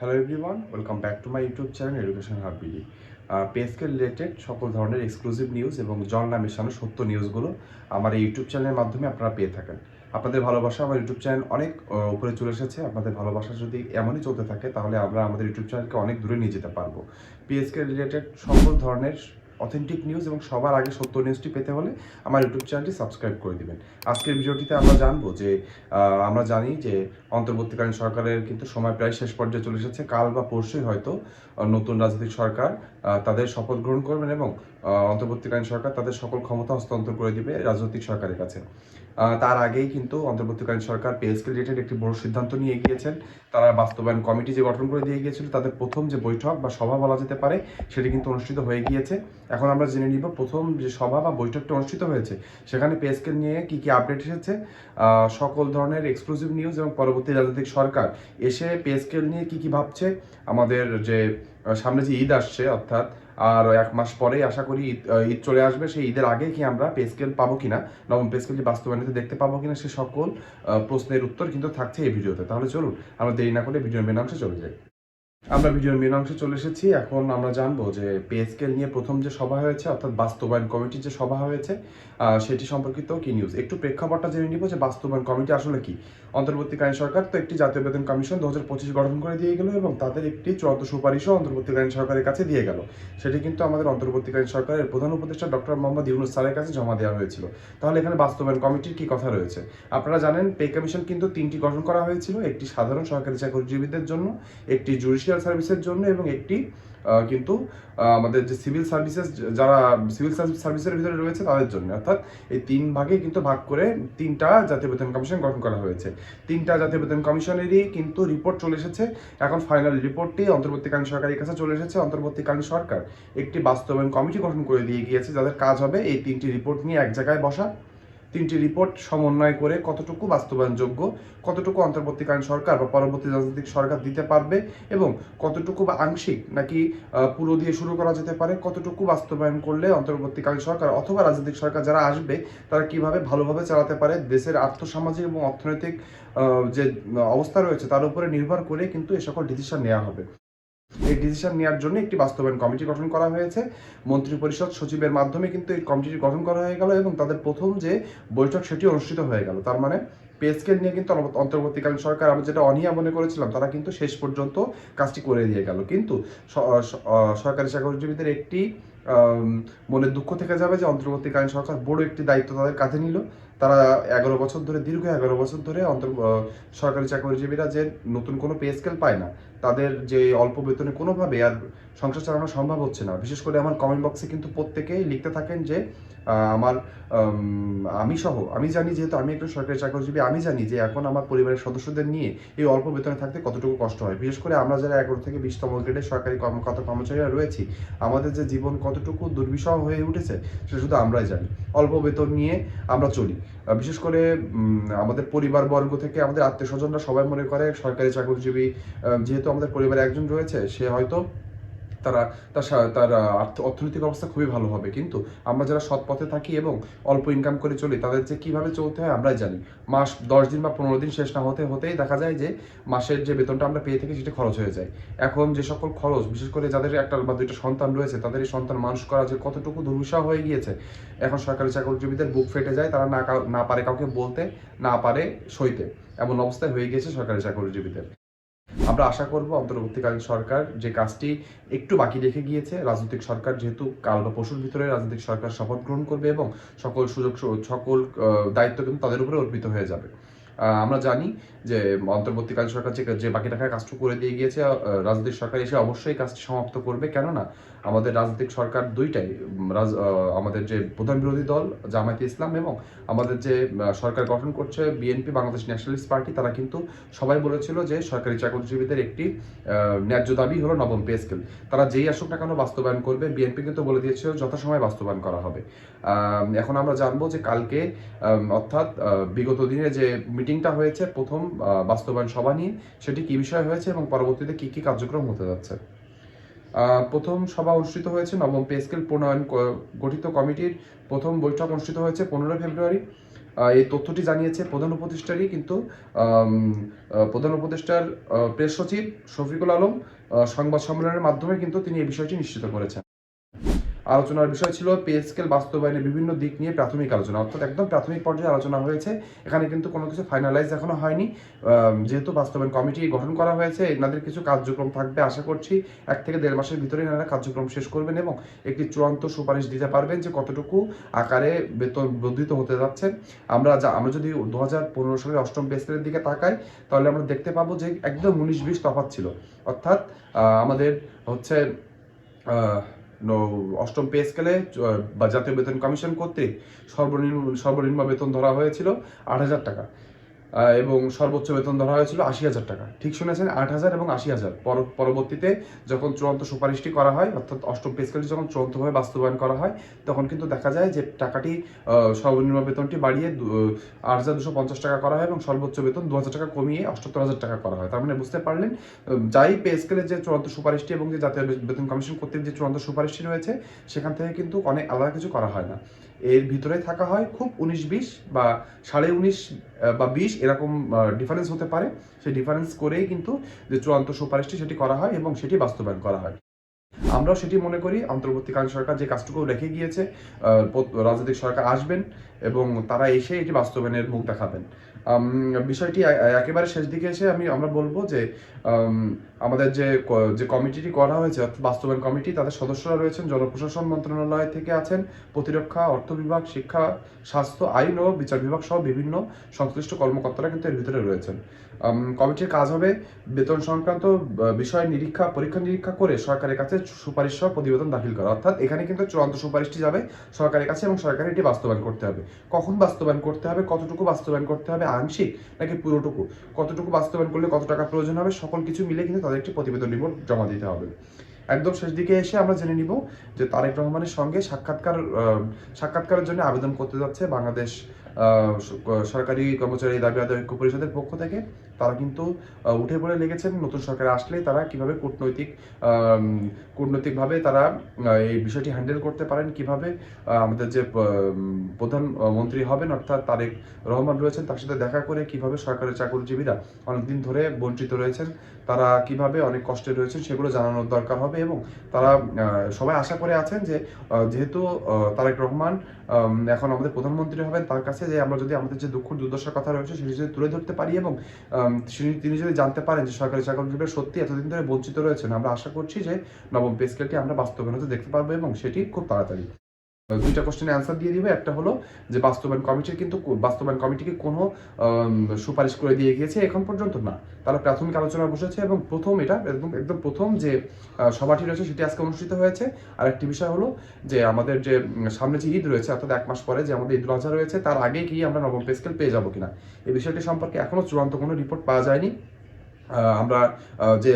Hello everyone welcome back to my YouTube channel education hub BD পেসকে related সকল ধরনের exclusive news এবং জল না মেশানো সত্য নিউজগুলো আমার এই ইউটিউব চ্যানেলের মাধ্যমে আপনারা পেয়ে থাকেন। আপনাদের ভালোবাসা আমার ইউটিউব চ্যানেল অনেক উপরে চলে এসেছে। আপনাদের ভালোবাসা যদি এমনই চলতে থাকে, তাহলে আমরা আমাদের ইউটিউব চ্যানেলকে অনেক দূরে নিয়ে যেতে পারব। পিএসকে রিলেটেড সকল ধরনের অথেন্টিক নিউজ এবং সবার আগে সত্য নিউজটি পেতে হলে আমার ইউটিউব চ্যানেলটি সাবস্ক্রাইব করে দিবেন। আজকের ভিডিওটিতে আমরা জানব যে আমরা জানি যে অন্তর্বর্তীকালীন সরকারের কিন্তু সময় প্রায় শেষ পর্যায়ে চলে এসেছে। কাল বা পরশুই হয়তো নতুন রাজনৈতিক সরকার তাদের শপথ গ্রহণ করবেন এবং অন্তর্বর্তীকালীন সরকার তাদের সকল ক্ষমতা হস্তান্তর করে দিবে রাজনৈতিক সরকারের কাছে। তার আগেই কিন্তু অন্তর্বর্তীকালীন সরকার পেএসকে রিলেটেড একটি বড় সিদ্ধান্ত নিয়ে গিয়েছেন। তারা বাস্তবায়ন কমিটি যে গঠন করে দিয়ে গিয়েছিল, তাদের প্রথম যে বৈঠক বা সভা বলা যেতে পারে, সেটি কিন্তু অনুষ্ঠিত হয়ে গিয়েছে। এখন আমরা জেনে নিব প্রথম যে সভা বা বৈঠকটি অনুষ্ঠিত হয়েছে, সেখানে পেএসকে নিয়ে কি কি আপডেট এসেছে? সকল ধরনের এক্সক্লুসিভ নিউজ এবং পরবর্তী রাজনৈতিক সরকার এসে পেস্কেল নিয়ে কি কি ভাবছে? আমাদের যে সামনে যে ঈদ আসছে, অর্থাৎ আর এক মাস পরেই আশা করি ঈদ চলে আসবে। সেই ঈদের আগে কি আমরা পে স্কেল পাবো কিনা, নবম পে স্কেলটি বাস্তবায়নিত দেখতে পাবো কিনা, সে সকল প্রশ্নের উত্তর কিন্তু থাকছে এই ভিডিওতে। তাহলে চলুন, আমরা দেরি না করে ভিডিওর মেন চলে যাই। আমরা ভিডিওর মেন অংশে চলে এসেছি। এখন আমরা জানব যে পে নিয়ে প্রথম যে সভা হয়েছে, অর্থাৎ বাস্তবায়ন কমিটির যে সভা হয়েছে সেটি সম্পর্কিত কি নিউজ একটু প্রেক্ষাপটটা জেনে নিব যে বাস্তবায়ন কমিটি আসলে কি। অন্তর্বর্তীকালীন সরকার তো একটি জাতীয় বেতন কমিশন দু হাজার পঁচিশ গঠন করে দিয়ে গেল এবং তাদের একটি চূড়ান্ত সুপারিশও অন্তর্বর্তীকালীন সরকারের কাছে দিয়ে গেল। সেটি কিন্তু আমাদের অন্তর্বর্তীকালীন সরকারের প্রধান উপদেষ্টা ডক্টর মোহাম্মদ ইউনুস স্যারের কাছে জমা দেওয়া হয়েছিল। তাহলে এখানে বাস্তবায়ন কমিটির কি কথা রয়েছে? আপনারা জানেন পে কমিশন কিন্তু তিনটি গঠন করা হয়েছিল, একটি সাধারণ সরকারি চাকরিজীবীদের জন্য, একটি জুডিশিয়াল সার্ভিসের জন্য এবং একটি কিন্তু আমাদের যে সিভিল সার্ভিসেস যারা সিভিল সার্ভিসের ভিতরে রয়েছে তাদের জন্য। অর্থাৎ এই তিন ভাগে কিন্তু ভাগ করে তিনটা জাতীয় বেতন কমিশন গঠন করা হয়েছে। তিনটা জাতীয় বেতন কমিশনেরই কিন্তু রিপোর্ট চলে এসেছে। এখন ফাইনাল রিপোর্টটি অন্তর্বর্তীকালীন সরকারের কাছে চলে এসেছে। অন্তর্বর্তীকালীন সরকার একটি বাস্তবায়ন কমিটি গঠন করে দিয়ে গিয়েছে, যাদের কাজ হবে এই তিনটি রিপোর্ট নিয়ে এক জায়গায় বসা। তিনটি রিপোর্ট সমন্বয় করে কতটুকু বাস্তবায়নযোগ্য, কতটুকু অন্তর্বর্তীকালীন সরকার বা পরবর্তী রাজনৈতিক সরকার দিতে পারবে এবং কতটুকু বা আংশিক নাকি পুরো দিয়ে শুরু করা যেতে পারে, কতটুকু বাস্তবায়ন করলে অন্তর্বর্তীকালীন সরকার অথবা রাজনৈতিক সরকার যারা আসবে, তারা কীভাবে ভালোভাবে চালাতে পারে দেশের আর্থসামাজিক এবং অর্থনৈতিক যে অবস্থা রয়েছে তার উপরে নির্ভর করে কিন্তু এ সকল ডিসিশন নেওয়া হবে। এই ডিসিশন নেওয়ার জন্য একটি বাস্তবায়ন কমিটি গঠন করা হয়েছে। মন্ত্রিপরিষদ সচিবের মাধ্যমে কিন্তু এই কমিটিটি গঠন করা হয়ে গেল এবং তাদের প্রথম যে বৈঠক সেটি অনুষ্ঠিত হয়ে গেল। তার মানে পেস্কেল নিয়ে কিন্তু অন্ত- অন্তর্বর্তীকালীন সরকার আমরা যেটা অনিয়া মনে করেছিলাম, তারা কিন্তু শেষ পর্যন্ত কাজটি করে দিয়ে গেল। কিন্তু সরকারি চাকরিজীবীদের একটি আম, মনে দুঃখ থেকে যাবে যে অন্তর্বর্তীকালীন সরকার বড় একটি দায়িত্ব তাদের কাঁধে নিল। তারা এগারো বছর ধরে দীর্ঘ এগারো বছর ধরে অন্তর সরকারি চাকরিজীবীরা যে নতুন কোনো পে স্কেল পায় না তাদের যে অল্প বেতনে কোনোভাবে আর সংসার চালানো সম্ভব হচ্ছে না। বিশেষ করে আমার কমেন্ট বক্সে কিন্তু প্রত্যেকেই লিখতে থাকেন যে আমার আম, সহ আমি জানি যেহেতু আমি একজন সরকারি চাকরিজীবী আমি জানি যে এখন আমার পরিবারের সদস্যদের নিয়ে এই অল্প বেতনে থাকতে কতটুকু কষ্ট হয়। বিশেষ করে আমরা যারা এগারো থেকে বিশতম গ্রেডের সরকারি কর্মকর্তা কর্মচারীরা রয়েছি আমাদের যে জীবন কতটুকু দুর্বিষহ হয়ে উঠেছে সেটা শুধু আমরাই জানি। অল্প বেতন নিয়ে আমরা চলি। বিশেষ করে আমাদের পরিবার বর্গ থেকে আমাদের আত্মীয় স্বজনরা সবাই মনে করে সরকারি চাকরিজীবী যেহেতু আমাদের পরিবারে একজন রয়েছে সে হয়তো তারা, তার তার অর্থনৈতিক অবস্থা খুবই ভালো হবে। কিন্তু আমরা যারা সৎ পথে থাকি এবং অল্প ইনকাম করে চলি, তাদের যে কীভাবে চলতে হয় আমরাই জানি। মাস, দশ দিন বা পনেরো দিন শেষ না হতে, হতেই দেখা যায় যে মাসের যে বেতনটা আমরা পেয়ে থাকি সেটা খরচ হয়ে যায়। এখন যে সকল খরচ, বিশেষ করে যাদের একটা বা দুইটা সন্তান রয়েছে, তাদের এই সন্তান মানুষ করা যে কতটুকু দুর্বিষহ হয়ে গিয়েছে, এখন সরকারি চাকরিজীবীদের বুক ফেটে যায়, তারা না না পারে কাউকে বলতে, না পারে সইতে। এমন অবস্থায় হয়ে গিয়েছে সরকারি চাকরিজীবীদের। আমরা আশা করব অন্তর্বর্তীকালীন সরকার যে কাজটি একটু বাকি রেখে গিয়েছে, রাজনৈতিক সরকার যেহেতু কাল বা পশুর ভিতরে রাজনৈতিক সরকার শপথ গ্রহণ করবে এবং সকল সুযোগ সকল দায়িত্ব কিন্তু তাদের উপরে অর্পিত হয়ে যাবে। আমরা জানি যে অন্তর্বর্তীকালীন সরকার যে বাকি রাখার কাজটা করে দিয়ে গিয়েছে রাজনৈতিক সরকার এসে অবশ্যই কাজটি সমাপ্ত করবে। কেননা আমাদের রাজনৈতিক সরকার দুইটাই আমাদের যে প্রধান বিরোধী দল জামায়াতে ইসলাম এবং আমাদের যে সরকার গঠন করছে বিএনপি, বাংলাদেশ ন্যাশনালিস্ট পার্টি, তারা কিন্তু সবাই বলেছিল যে সরকারি চাকরিজীবীদের একটি ন্যায্য দাবি হলো নবম পে স্কেল। তারা যেই আসুক না কেন বাস্তবায়ন করবে, বিএনপি কিন্তু বলে দিয়েছিল যথাসময়ে বাস্তবায়ন করা হবে। এখন আমরা জানব যে কালকে অর্থাৎ বিগত দিনে যে মিটিংটা হয়েছে, প্রথম বাস্তবায়ন সভা নিয়ে, সেটি কি বিষয় হয়েছে এবং পরবর্তীতে কি কি কার্যক্রম হতে যাচ্ছে? প্রথম সভা অনুষ্ঠিত হয়েছে নবম পে স্কেল প্রণয়ন গঠিত কমিটির প্রথম বৈঠক অনুষ্ঠিত হয়েছে পনেরোই ফেব্রুয়ারি। এই তথ্যটি জানিয়েছে প্রধান উপদেষ্টারই কিন্তু প্রধান উপদেষ্টার প্রেস সচিব শফিকুল আলম। সংবাদ সম্মেলনের মাধ্যমে কিন্তু তিনি এই বিষয়টি নিশ্চিত করেছেন। আলোচনার বিষয় ছিল পে স্কেল বাস্তবায়নের বিভিন্ন দিক নিয়ে প্রাথমিক আলোচনা, অর্থাৎ একদম প্রাথমিক পর্যায়ে আলোচনা হয়েছে। এখানে কিন্তু কোনো কিছু ফাইনালাইজ এখনও হয়নি। যেহেতু বাস্তবায়ন কমিটি গঠন করা হয়েছে, এনাদের কিছু কার্যক্রম থাকবে আশা করছি এক থেকে দেড় মাসের ভিতরে এনারা কার্যক্রম শেষ করবেন এবং একটি চূড়ান্ত সুপারিশ দিতে পারবেন যে কতটুকু আকারে বেতন বর্ধিত হতে যাচ্ছে। আমরা যা, আমরা যদি দু হাজার পনেরো সালের অষ্টম পে স্কেলের দিকে তাকাই, তাহলে আমরা দেখতে পাবো যে একদম উনিশ বিশ তফাৎ ছিল। অর্থাৎ আমাদের হচ্ছে অষ্টম পে স্কেলে বা জাতীয় বেতন কমিশন কর্তৃক সর্বনিম্ন সর্বনিম্ন বেতন ধরা হয়েছিল আট হাজার টাকা। এবং সর্বোচ্চ বেতন ধরা হয়েছিল আশি হাজার টাকা। ঠিক শুনেছেন? আট হাজার এবং আশি হাজার। পর- পরবর্তীতে যখন চূড়ান্ত সুপারিশটি করা হয়, অর্থাৎ অষ্টম পে স্কেলটি যখন চূড়ান্তভাবে বাস্তবায়ন করা হয়, তখন কিন্তু দেখা যায় যে টাকাটি সর্বনিম্ন বেতনটি বাড়িয়ে আট হাজার দুশো পঞ্চাশ টাকা করা হয় এবং সর্বোচ্চ বেতন দু হাজার টাকা কমিয়ে অষ্টাত্তর হাজার টাকা করা হয়। তার মানে বুঝতে পারলেন যাই পে স্কেলের যে চূড়ান্ত সুপারিশটি এবং যে জাতীয় বেতন কমিশন কর্তৃক যে চূড়ান্ত সুপারিশটি রয়েছে, সেখান থেকে কিন্তু অনেক আলাদা কিছু করা হয় না। এর ভিতরে থাকা হয় খুব উনিশ বিশ বা সাড়ে উনিশ বা বিশ এরকম ডিফারেন্স হতে পারে। সেই ডিফারেন্স করেই কিন্তু যে চূড়ান্ত সুপারিশটি সেটি করা হয় এবং সেটি বাস্তবায়ন করা হয়। আমরাও সেটি মনে করি, অন্তর্বর্তীকালীন সরকার যে কাজটুকু রেখে গিয়েছে রাজনৈতিক সরকার আসবেন এবং তারা এসে এটি বাস্তবায়নের মুখ দেখাবেন। বিষয়টি একেবারে শেষ দিকে এসে আমি, আমরা বলব যে আমাদের যে যে কমিটিটি করা হয়েছে বাস্তবায়ন কমিটি, তাদের সদস্যরা রয়েছেন, জনপ্রশাসন মন্ত্রণালয় থেকে আছেন, প্রতিরক্ষা, অর্থ বিভাগ, শিক্ষা, স্বাস্থ্য, আইন ও বিচার বিভাগ সহ বিভিন্ন সংশ্লিষ্ট কর্মকর্তারা কিন্তু এর ভিতরে রয়েছেন। কমিটির কাজ হবে বেতন সংক্রান্ত বিষয় নিরীক্ষা, পরীক্ষা নিরীক্ষা করে সরকারের কাছে সুপারিশ সহ প্রতিবেদন দাখিল করা। অর্থাৎ এখানে কিন্তু চূড়ান্ত সুপারিশটি যাবে সরকারের কাছে এবং সরকার এটি বাস্তবায়ন করতে হবে। কখন বাস্তবায়ন করতে হবে, কতটুকু বাস্তবায়ন করতে হবে আংশিক নাকি পুরোটুকু? কতটুকু বাস্তবায়ন করলে কত টাকা প্রয়োজন হবে? সকল কিছু মিলে কিন্তু তাদের একটি প্রতিবেদন রিপোর্ট জমা দিতে হবে। একদম শেষ দিকে এসে আমরা জেনে নিব যে তারেক রহমানের সঙ্গে সাক্ষাৎকার সাক্ষাৎকারের জন্য আবেদন করতে যাচ্ছে বাংলাদেশ সরকারি কর্মচারী দাবি আদায় ঐক্য পরিষদের পক্ষ থেকে। তারা কিন্তু উঠে পড়ে লেগেছেন। নতুন সরকার আসলেই তারা কীভাবে কূটনৈতিক কূটনৈতিকভাবে তারা এই বিষয়টি হ্যান্ডেল করতে পারেন কীভাবে আমাদের যে আহ, প্রধান আহ, মন্ত্রী হবেন অর্থাৎ তারেক রহমান রয়েছেন তার সাথে দেখা করে কীভাবে সরকারের চাকরিজীবীরা অনেকদিন ধরে বঞ্চিত রয়েছেন তারা কীভাবে অনেক কষ্টে রয়েছেন সেগুলো জানানোর দরকার হবে এবং তারা সবাই আশা করে আছেন যে যেহেতু তারেক রহমান এখন আমাদের প্রধানমন্ত্রী হবেন তার কাছে যে আমরা যদি আমাদের যে দুঃখ দুর্দশার কথা রয়েছে সেটি যদি তুলে ধরতে পারি এবং তিনি- যদি জানতে পারেন যে সরকারি চাকরিজীবীরা সত্যি এতদিন ধরে বঞ্চিত রয়েছেন, আমরা আশা করছি যে নবম পে স্কেলটি আমরা বাস্তবায়ন হতে দেখতে পারব এবং সেটি খুব তাড়াতাড়ি। দুইটা কোশ্চেনের অ্যান্সার দিয়ে দিবে। একটা হলো যে বাস্তবায়ন কমিটির কিন্তু বাস্তবায়ন কমিটিকে কোনো সুপারিশ করে দিয়ে গিয়েছে এখন পর্যন্ত না। তারা প্রাথমিক আলোচনা বসেছে এবং প্রথম এটা, একদম একদম প্রথম যে সভাটি রয়েছে সেটি আজকে অনুষ্ঠিত হয়েছে। আর একটি বিষয় হলো যে আমাদের যে সামনে যে ঈদ রয়েছে, অর্থাৎ এক মাস পরে যে আমাদের ঈদুল আজহা রয়েছে, তার আগে কি আমরা নবম পে স্কেল পেয়ে যাব কিনা? এই বিষয়টি সম্পর্কে এখনও চূড়ান্ত কোনো রিপোর্ট পাওয়া যায়নি। আমরা যে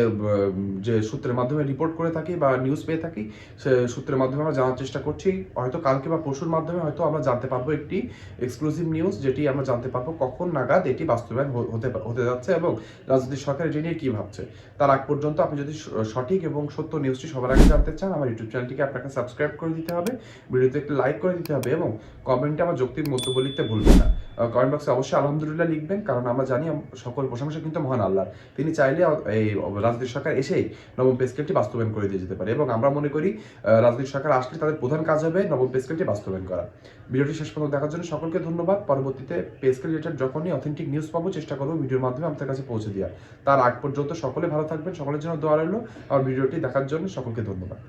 যে সূত্রের মাধ্যমে রিপোর্ট করে থাকি বা নিউজ পেয়ে থাকি, সে সূত্রের মাধ্যমে আমরা জানার চেষ্টা করছি। হয়তো কালকে বা পরশুর মাধ্যমে হয়তো আমরা জানতে পারব একটি এক্সক্লুসিভ নিউজ যেটি আমরা জানতে পারব কখন নাগাদ এটি বাস্তবায়ন হতে হতে যাচ্ছে এবং রাজনৈতিক সরকার এটি নিয়ে কী ভাবছে। তার আগ পর্যন্ত আপনি যদি সঠিক এবং সত্য নিউজটি সবার আগে জানতে চান, আমার ইউটিউব চ্যানেলটিকে আপনাকে সাবস্ক্রাইব করে দিতে হবে, ভিডিওতে একটি লাইক করে দিতে হবে এবং কমেন্টে আমার যৌক্তিক মন্তব্য লিখতে ভুলবেন না। কমেন্ট বক্সে অবশ্যই আলহামদুলিল্লাহ লিখবেন কারণ আমরা জানি সকল প্রশংসা কিন্তু মহান আল্লাহ তিনি চাইলে এই রাজনৈতিক সরকার এসেই নবম পে স্কেলটি বাস্তবায়ন করে দিয়ে যেতে পারে। এবং আমরা মনে করি আহ, রাজনৈতিক সরকার আসলে তাদের প্রধান কাজ হবে নবম পে স্কেলটি বাস্তবায়ন করা। ভিডিওটি শেষ পর্যন্ত দেখার জন্য সকলকে ধন্যবাদ। পরবর্তীতে পে স্কেল রিলেটেড যখনই অথেন্টিক নিউজ পাবো চেষ্টা করব ভিডিওর মাধ্যমে আপনাদের কাছে পৌঁছে দেওয়া তার আগ পর্যন্ত সকলে ভালো থাকবেন সকলের জন্য দোয়া রইল। আর ভিডিওটি দেখার জন্য সকলকে ধন্যবাদ।